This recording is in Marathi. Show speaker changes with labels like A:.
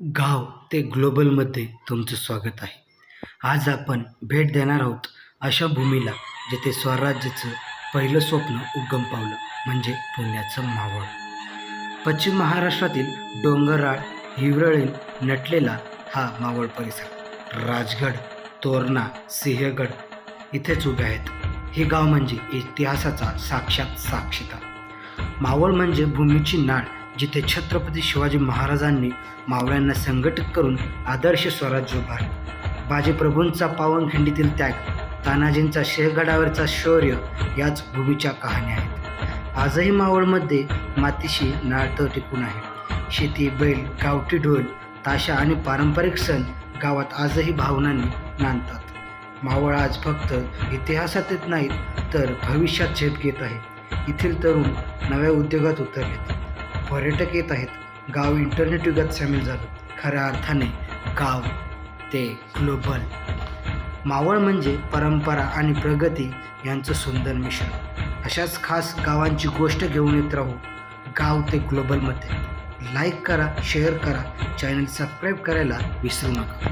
A: गाव ते ग्लोबलमध्ये तुमचं स्वागत आहे. आज आपण भेट देणार आहोत अशा भूमीला जिथे स्वराज्याचं पहिलं स्वप्न उगम पावलं म्हणजे पुण्याचं मावळ. पश्चिम महाराष्ट्रातील डोंगराळ हिवरळीन नटलेला हा मावळ परिसर राजगड तोरणा सिंहगड इथेच उभे आहेत. हे गाव म्हणजे इतिहासाचा साक्षात साक्षीदार. मावळ म्हणजे भूमीची नाळ जिथे छत्रपती शिवाजी महाराजांनी मावळ्यांना संघटित करून आदर्श स्वराज्य उभारले. बाजीप्रभूंचा पावनखिंडीतील त्याग तानाजींचा शेहगडावरचा शौर्य याच भूमीच्या कहाण्या आहेत. आजही मावळमध्ये मातीशी नाळतं टिकून आहे. शेती बैल गावठी ढोल ताशा आणि पारंपरिक सण गावात आजही भावनांनी नांदतात. मावळ आज फक्त इतिहासातच नाहीत तर भविष्यात झेप घेत आहे. येथील तरुण नव्या उद्योगात उतरलेत. पर्यटक येत आहेत. गाव इंटरनेट युगात सामील झालं. खऱ्या अर्थाने गाव ते ग्लोबल मावळ म्हणजे परंपरा आणि प्रगती यांचं सुंदर मिश्रण. अशाच खास गावांची गोष्ट घेऊन येत राहू. गाव ते ग्लोबलमध्ये लाईक करा शेअर करा. चॅनल सबस्क्राईब करायला विसरू नका.